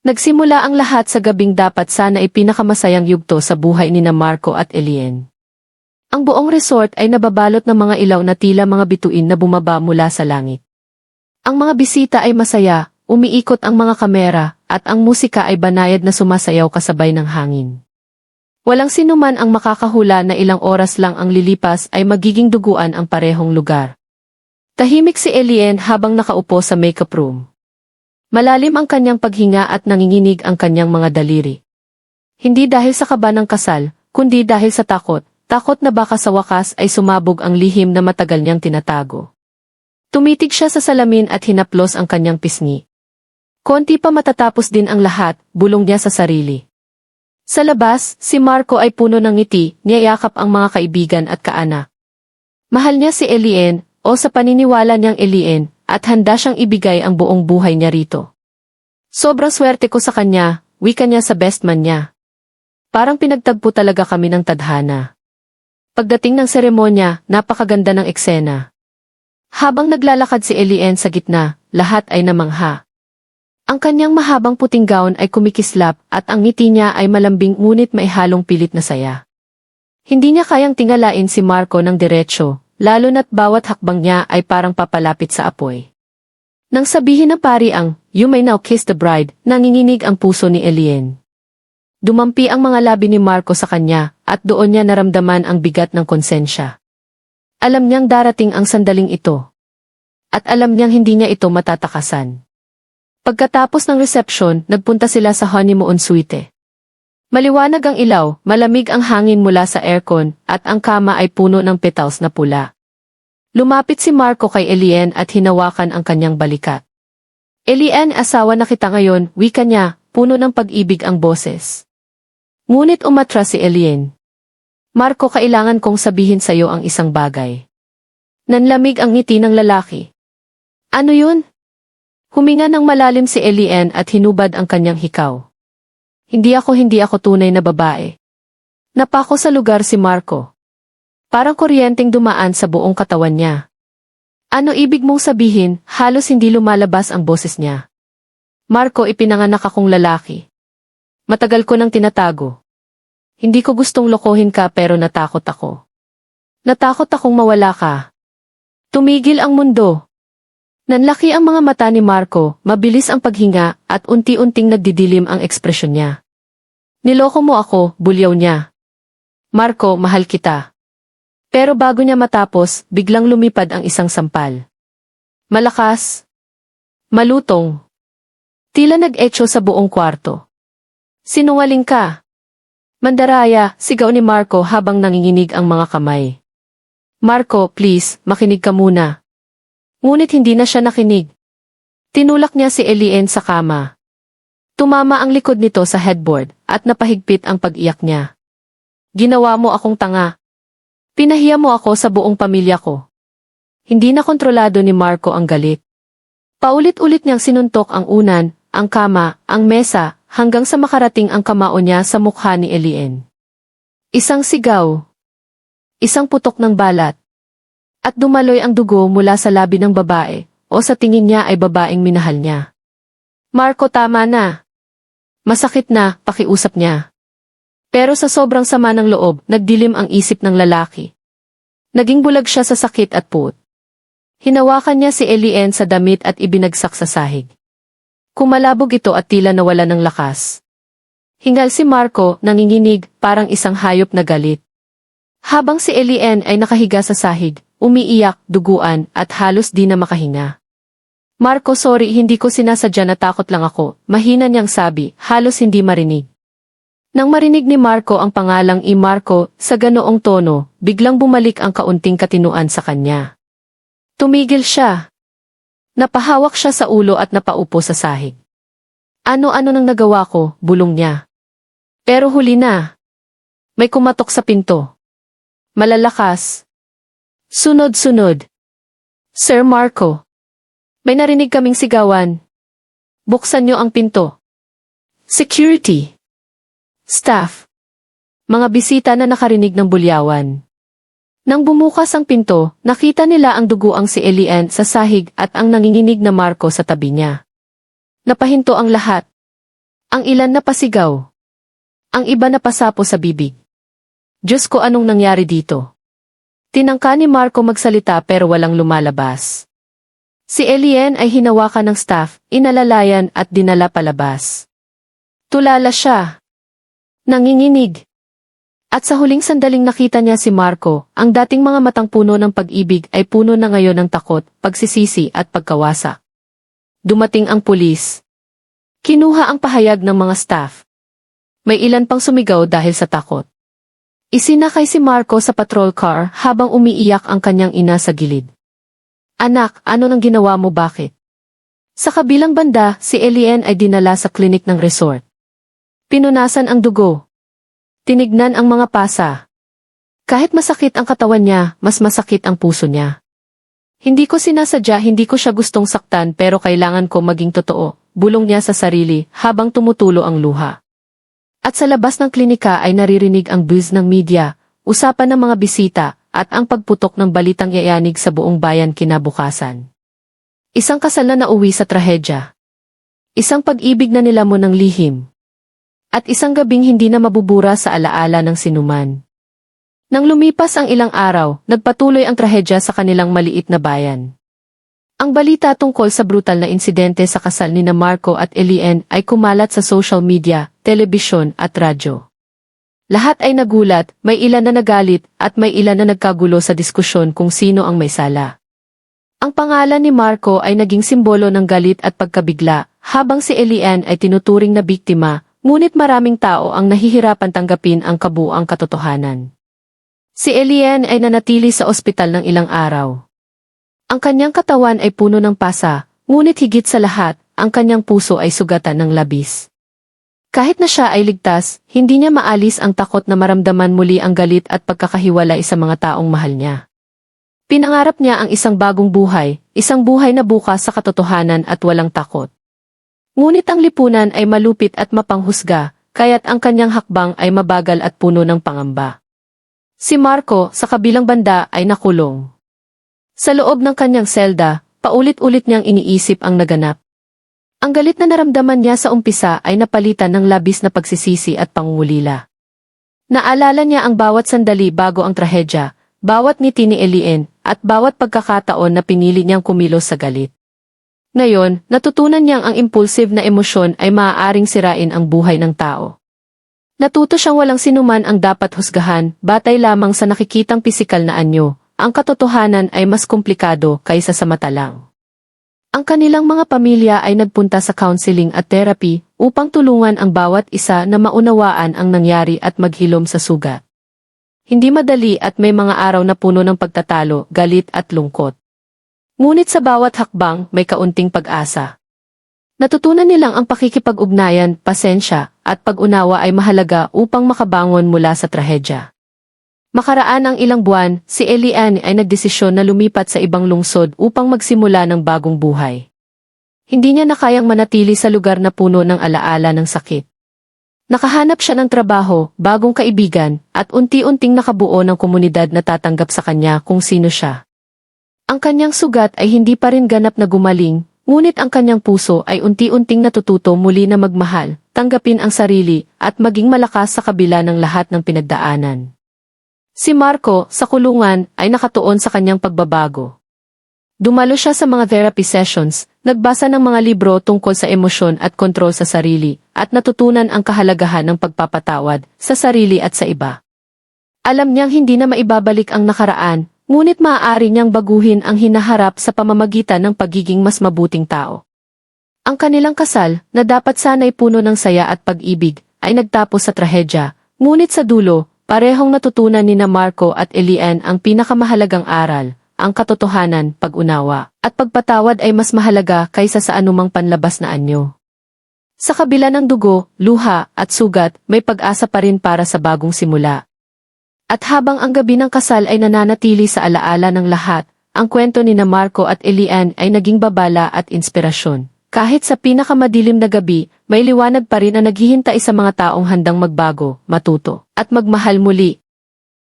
Nagsimula ang lahat sa gabing dapat sana ay pinakamasayang yugto sa buhay ni na Marco at Elien. Ang buong resort ay nababalot ng mga ilaw na tila mga bituin na bumaba mula sa langit. Ang mga bisita ay masaya, umiikot ang mga kamera, at ang musika ay banayad na sumasayaw kasabay ng hangin. Walang sinuman ang makakahula na ilang oras lang ang lilipas ay magiging duguan ang parehong lugar. Tahimik si Elien habang nakaupo sa makeup room. Malalim ang kanyang paghinga at nanginginig ang kanyang mga daliri. Hindi dahil sa kaba ng kasal, kundi dahil sa takot, takot na baka sa wakas ay sumabog ang lihim na matagal niyang tinatago. Tumitig siya sa salamin at hinaplos ang kanyang pisngi. Konti pa matatapos din ang lahat, bulong niya sa sarili. Sa labas, si Marco ay puno ng ngiti, niyayakap ang mga kaibigan at kaanak. Mahal niya si Elien, o sa paniniwala niyang Elien, at handa siyang ibigay ang buong buhay niya rito. Sobrang swerte ko sa kanya, wika niya sa best man niya. Parang pinagtagpo talaga kami ng tadhana. Pagdating ng seremonya, napakaganda ng eksena. Habang naglalakad si Elien sa gitna, lahat ay namangha. Ang kanyang mahabang puting gown ay kumikislap at ang ngiti niya ay malambing ngunit may halong pilit na saya. Hindi niya kayang tingalain si Marco ng diretsyo, lalo na't bawat hakbang niya ay parang papalapit sa apoy. Nang sabihin ng pari ang, You may now kiss the bride, nanginginig ang puso ni Elien. Dumampi ang mga labi ni Marco sa kanya, at doon niya naramdaman ang bigat ng konsensya. Alam niyang darating ang sandaling ito. At alam niyang hindi niya ito matatakasan. Pagkatapos ng reception, nagpunta sila sa honeymoon suite. Maliwanag ang ilaw, malamig ang hangin mula sa aircon, at ang kama ay puno ng petals na pula. Lumapit si Marco kay Elien at hinawakan ang kanyang balikat. Elien, asawa na kita ngayon, wika niya, puno ng pag-ibig ang boses. Ngunit umatras si Elien. Marco, kailangan kong sabihin sa'yo ang isang bagay. Nanlamig ang ngiti ng lalaki. Ano yun? Huminga ng malalim si Elien at hinubad ang kanyang hikaw. Hindi ako hindi ako tunay na babae. Napako sa lugar si Marco. Parang kuryenteng dumaan sa buong katawan niya. Ano ibig mong sabihin, halos hindi lumalabas ang boses niya. Marco, ipinanganak akong lalaki. Matagal ko nang tinatago. Hindi ko gustong lokohin ka pero natakot ako. Natakot akong mawala ka. Tumigil ang mundo. Nanlaki ang mga mata ni Marco, mabilis ang paghinga, at unti-unting nagdidilim ang ekspresyon niya. Niloko mo ako, bulyaw niya. Marco, mahal kita. Pero bago niya matapos, biglang lumipad ang isang sampal. Malakas. Malutong. Tila nag-echo sa buong kwarto. Sinungaling ka. Mandaraya, sigaw ni Marco habang nanginginig ang mga kamay. Marco, please, makinig ka muna. Ngunit hindi na siya nakinig. Tinulak niya si Elien sa kama. Tumama ang likod nito sa headboard at napahigpit ang pag-iyak niya. Ginawa mo akong tanga. Pinahiya mo ako sa buong pamilya ko. Hindi na kontrolado ni Marco ang galit. Paulit-ulit niyang sinuntok ang unan, ang kama, ang mesa, hanggang sa makarating ang kamao niya sa mukha ni Elien. Isang sigaw. Isang putok ng balat. At dumaloy ang dugo mula sa labi ng babae, o sa tingin niya ay babaeng minahal niya. Marco tama na. Masakit na, pakiusap niya. Pero sa sobrang sama ng loob, nagdilim ang isip ng lalaki. Naging bulag siya sa sakit at puot. Hinawakan niya si Elien sa damit at ibinagsak sa sahig. Kumalabog ito at tila nawala ng lakas. Hingal si Marco, nanginginig, parang isang hayop na galit. Habang si Elien ay nakahiga sa sahig, umiiyak, duguan, at halos di na makahinga. Marco sorry hindi ko sinasadya na takot lang ako, mahina niyang sabi, halos hindi marinig. Nang marinig ni Marco ang pangalang I Marco, sa ganoong tono, biglang bumalik ang kaunting katinuan sa kanya. Tumigil siya. Napahawak siya sa ulo at napaupo sa sahig. Ano-ano nang nagawa ko, bulong niya. Pero huli na. May kumatok sa pinto. Malalakas. Sunod-sunod. Sir Marco. May narinig kaming sigawan. Buksan niyo ang pinto. Security. Staff. Mga bisita na nakarinig ng bulyawan. Nang bumukas ang pinto, nakita nila ang duguang si Elian sa sahig at ang nanginginig na Marco sa tabi niya. Napahinto ang lahat. Ang ilan na pasigaw. Ang iba na pasapo sa bibig. Diyos ko anong nangyari dito? Tinangka ni Marco magsalita pero walang lumalabas. Si Elian ay hinawakan ng staff, inalalayan at dinala palabas. Tulala siya. Nanginginig. At sa huling sandaling nakita niya si Marco, ang dating mga matang puno ng pag-ibig ay puno na ngayon ng takot, pagsisisi at pagkawasak. Dumating ang pulis. Kinuha ang pahayag ng mga staff. May ilan pang sumigaw dahil sa takot. Isinakay si Marco sa patrol car habang umiiyak ang kanyang ina sa gilid. Anak, ano nang ginawa mo bakit? Sa kabilang banda, si Elian ay dinala sa klinik ng resort. Pinunasan ang dugo. Tinignan ang mga pasa. Kahit masakit ang katawan niya, mas masakit ang puso niya. Hindi ko sinasadya, hindi ko siya gustong saktan pero kailangan ko maging totoo, bulong niya sa sarili habang tumutulo ang luha. At sa labas ng klinika ay naririnig ang buzz ng media, usapan ng mga bisita, at ang pagputok ng balitang yayanig sa buong bayan kinabukasan. Isang kasal na nauwi sa trahedya. Isang pag-ibig na nilamo ng lihim. At isang gabing hindi na mabubura sa alaala ng sinuman. Nang lumipas ang ilang araw, nagpatuloy ang trahedya sa kanilang maliit na bayan. Ang balita tungkol sa brutal na insidente sa kasal ni na Marco at Elian ay kumalat sa social media, telebisyon at radyo. Lahat ay nagulat, may ilan na nagalit at may ilan na nagkagulo sa diskusyon kung sino ang may sala. Ang pangalan ni Marco ay naging simbolo ng galit at pagkabigla, habang si Elian ay tinuturing na biktima, ngunit maraming tao ang nahihirapan tanggapin ang kabuang katotohanan. Si Elian ay nanatili sa ospital ng ilang araw. Ang kanyang katawan ay puno ng pasa, ngunit higit sa lahat, ang kanyang puso ay sugatan ng labis. Kahit na siya ay ligtas, hindi niya maalis ang takot na maramdaman muli ang galit at pagkakahiwalay sa mga taong mahal niya. Pinangarap niya ang isang bagong buhay, isang buhay na bukas sa katotohanan at walang takot. Ngunit ang lipunan ay malupit at mapanghusga, kaya't ang kanyang hakbang ay mabagal at puno ng pangamba. Si Marco, sa kabilang banda, ay nakulong. Sa loob ng kanyang selda, paulit-ulit niyang iniisip ang naganap. Ang galit na naramdaman niya sa umpisa ay napalitan ng labis na pagsisisi at pangungulila. Naalala niya ang bawat sandali bago ang trahedya, bawat ngiti ni Elien, at bawat pagkakataon na pinili niyang kumilos sa galit. Ngayon, natutunan niyang ang impulsive na emosyon ay maaaring sirain ang buhay ng tao. Natuto siyang walang sinuman ang dapat husgahan, batay lamang sa nakikitang pisikal na anyo, ang katotohanan ay mas komplikado kaysa sa mata lang. Ang kanilang mga pamilya ay nagpunta sa counseling at therapy upang tulungan ang bawat isa na maunawaan ang nangyari at maghilom sa sugat. Hindi madali at may mga araw na puno ng pagtatalo, galit at lungkot. Ngunit sa bawat hakbang may kaunting pag-asa. Natutunan nilang ang pakikipag-ugnayan, pasensya, at pag-unawa ay mahalaga upang makabangon mula sa trahedya. Makaraan ang ilang buwan, si Elian ay nagdesisyon na lumipat sa ibang lungsod upang magsimula ng bagong buhay. Hindi niya na kayang manatili sa lugar na puno ng alaala ng sakit. Nakahanap siya ng trabaho, bagong kaibigan, at unti-unting nakabuo ng komunidad na tatanggap sa kanya kung sino siya. Ang kanyang sugat ay hindi pa rin ganap na gumaling, ngunit ang kanyang puso ay unti-unting natututo muli na magmahal, tanggapin ang sarili, at maging malakas sa kabila ng lahat ng pinagdaanan. Si Marco, sa kulungan, ay nakatuon sa kanyang pagbabago. Dumalo siya sa mga therapy sessions, nagbasa ng mga libro tungkol sa emosyon at kontrol sa sarili, at natutunan ang kahalagahan ng pagpapatawad sa sarili at sa iba. Alam niyang hindi na maibabalik ang nakaraan, ngunit maaari niyang baguhin ang hinaharap sa pamamagitan ng pagiging mas mabuting tao. Ang kanilang kasal, na dapat sana'y puno ng saya at pag-ibig, ay nagtapos sa trahedya, ngunit sa dulo, parehong natutunan ni na Marco at Elian ang pinakamahalagang aral, ang katotohanan, pag-unawa, at pagpatawad ay mas mahalaga kaysa sa anumang panlabas na anyo. Sa kabila ng dugo, luha, at sugat, may pag-asa pa rin para sa bagong simula. At habang ang gabi ng kasal ay nananatili sa alaala ng lahat, ang kwento ni na Marco at Elian ay naging babala at inspirasyon. Kahit sa pinakamadilim na gabi, may liwanag pa rin na naghihintay sa mga taong handang magbago, matuto, at magmahal muli.